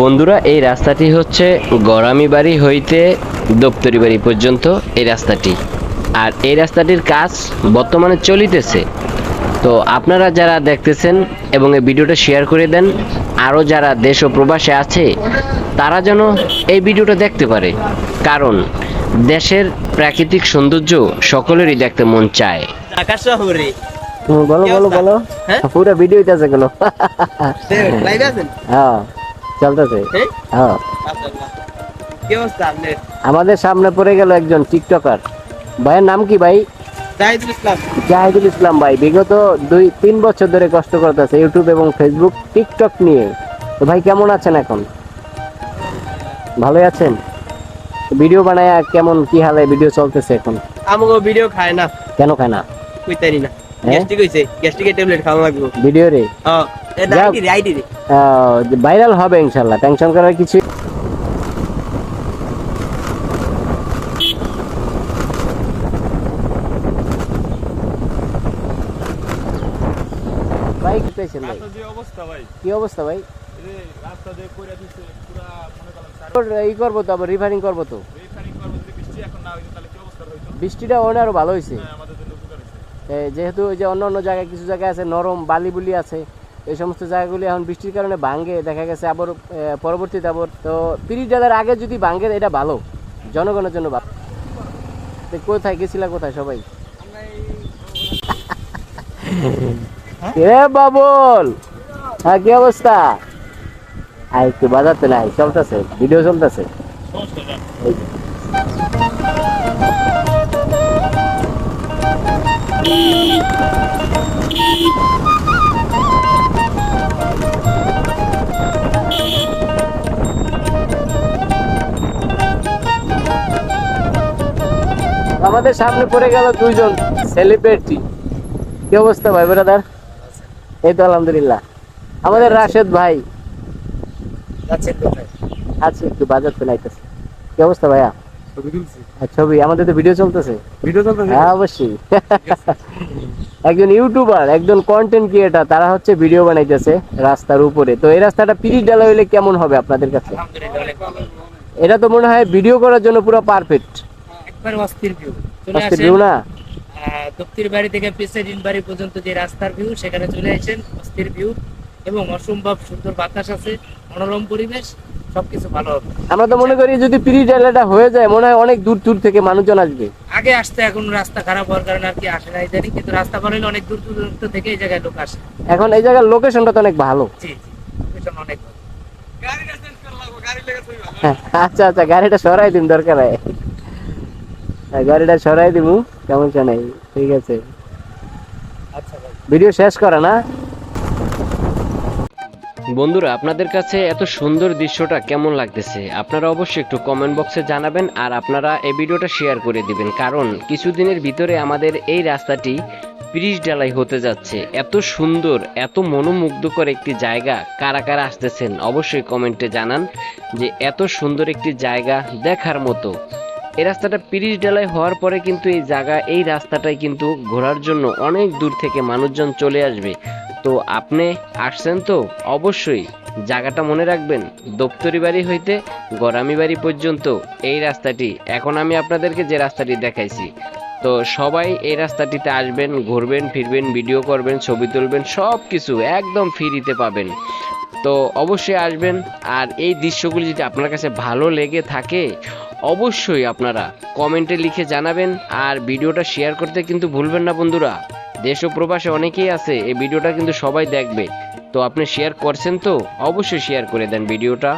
বন্ধুরা এই রাস্তাটি হচ্ছে গরামি বাড়ি হইতে দপ্তরি বাড়ি পর্যন্ত এই রাস্তাটি। আর এই রাস্তাটির কাজ বর্তমানে চলিতেছে। তো আপনারা যারা দেখতেছেন এবং এই ভিডিওটা শেয়ার করে দেন আরও যারা দেশ ও প্রবাসে আছে তারা যেন এই ভিডিওটা দেখতে পারে। কারণ দেশের প্রাকৃতিক সৌন্দর্য সকলেরই দেখতে মন চায়। শহরে বলো বলো বলো। হ্যাঁ? পুরো ভিডিও আছে গুলো লাইভ আছেন হ্যাঁ। চলতেছে। হ্যাঁ। আমাদের সামনে পড়ে গেল একজন টিকটকার। ভাইয়ের নাম কি ভাই? জাহিদুল ইসলাম। জাহিদুল ইসলাম ভাই বিগত দুই তিন বছর ধরে কষ্ট করতেছে ইউটিউব এবং ফেসবুক টিকটক নিয়ে। তো ভাই কেমন আছেন এখন? ভালোই আছেন? ভিডিও বানায় কেমন কি হালে ভিডিও চলতেছে এখন? আমাকে ভিডিও খায় না। কেন খায় না? কইতারি না? গ্যাস্ট্রিক হইছে গ্যাস্ট্রিকের ট্যাবলেট খাওয়া লাগবে। ভিডিও রে। হ্যাঁ এটা আইডি রে আইডি রে। ভাইরাল হবে ইনশাল্লাহ টেনশন করার কিছু ভাই কি পেয়েছেন ভাই? যে অবস্থা ভাই। কি অবস্থা ভাই? রাস্তা পুরা মনে ই করব তো আবার রিফারিং করব তো? রেফারিং করব যদি বৃষ্টি এখন না হইতো তাহলে কি অবস্থা হইতো বৃষ্টিটা ওনে আরও ভালো হয়েছে হ্যাঁ, আমাদের জন্য উপকার হইছে এ, যেহেতু ওই যে অন্য অন্য জায়গায় কিছু জায়গায় আছে নরম বালি বুলি আছে এই সমস্ত জায়গাগুলি এখন বৃষ্টির কারণে ভাঙ্গে দেখা গেছে আবার পরবর্তীতে আবার তো তিরিশ ডালের আগে যদি ভাঙ্গে এটা ভালো জনগণের জন্য ভালো। কোথায় গেছিলা কোথায় সবাই? এ বাবুল! হ্যাঁ কি অবস্থা? আই একটু বাজাতে নাই চলতেছে ভিডিও চলতেছে। আমাদের সামনে পড়ে গেল দুইজন সেলিব্রিটি কি অবস্থা ভাই ব্রাদার এই তো আলহামদুলিল্লাহ। আমাদের রাশেদ ভাই। আছে একটু বাজার ফেলাইতেছে কি অবস্থা ভাইয়া? ছবি তুলছি। আর ছবি। আমাদের তো ভিডিও চলতেছে। ভিডিও চলতে হ্যাঁ অবশ্যই। একজন ইউটিউবার একজন কন্টেন্ট ক্রিয়েটার তারা হচ্ছে ভিডিও বানাইতেছে রাস্তার উপরে। তো এই রাস্তাটা পিরিচ ডালা হইলে কেমন হবে আপনাদের কাছে? এটা তো মনে হয় ভিডিও করার জন্য পুরো পারফেক্ট একবার অস্থির ভিউ চলে ভিউ না? বাড়ি থেকে বাড়ি পর্যন্ত যে রাস্তার ভিউ সেখানে চলে আসেন অস্থির ভিউ এবং অসম্ভব সুন্দর বাতাস আছে মনোরম পরিবেশ। সবকিছু ভালো হবে। আমরা তো মনে করি যদি ডালাটা হয়ে যায় মনে হয় অনেক দূর দূর থেকে মানুষজন আসবে। আগে আসতে এখন রাস্তা খারাপ হওয়ার কারণে আর কি আসে না জানি কিন্তু রাস্তা ভালো হলে অনেক দূর দূরান্ত থেকে এই জায়গায় লোক আসে। এখন এই জায়গার লোকেশনটা তো অনেক ভালো। জি জি লোকেশন অনেক ভালো। ভালো আচ্ছা আচ্ছা গাড়িটা সরাই দিন দরকার হয় হ্যাঁ, গাড়িটা সরাই দিব সমস্যা নেই ঠিক আছে। আচ্ছা ভিডিও শেষ করে না? বন্ধুরা, আপনাদের কাছে এত সুন্দর দৃশ্যটা কেমন লাগতেছে? আপনারা অবশ্যই একটু কমেন্ট বক্সে জানাবেন আর আপনারা এই ভিডিওটা শেয়ার করে দিবেন। কারণ কিছুদিনের ভিতরে আমাদের এই রাস্তাটি ব্রিজ ডালাই হতে যাচ্ছে। এত সুন্দর, এত মনোমুগ্ধকর একটি জায়গা কারা কারা আসতেছেন অবশ্যই কমেন্টে জানান যে এত সুন্দর একটি জায়গা দেখার মতো। এই রাস্তাটা পিরিচ ডালাই হওয়ার পরে কিন্তু এই জায়গা, এই রাস্তাটাই কিন্তু ঘোরার জন্য অনেক দূর থেকে মানুষজন চলে আসবে। তো আপনি আসছেন তো? অবশ্যই। জায়গাটা মনে রাখবেন, দপ্তরি বাড়ি হইতে গরামি বাড়ি পর্যন্ত এই রাস্তাটি। এখন আমি আপনাদেরকে যে রাস্তাটি দেখাইছি, তো সবাই এই রাস্তাটিতে আসবেন, ঘুরবেন, ফিরবেন ভিডিও করবেন, ছবি তুলবেন সব কিছু একদম ফ্রিতে পাবেন। তো অবশ্যই আসবেন, আর এই দৃশ্যগুলি যদি আপনার কাছে ভালো লেগে থাকে, অবশ্যই আপনারা কমেন্টে লিখে জানাবেন, আর ভিডিওটা শেয়ার করতে কিন্তু ভুলবেন না বন্ধুরা। দেশ ও প্রবাসে অনেকেই আছে, এই ভিডিওটা কিন্তু সবাই দেখবে। তো আপনি শেয়ার করছেন তো, অবশ্যই শেয়ার করে দেন ভিডিওটা।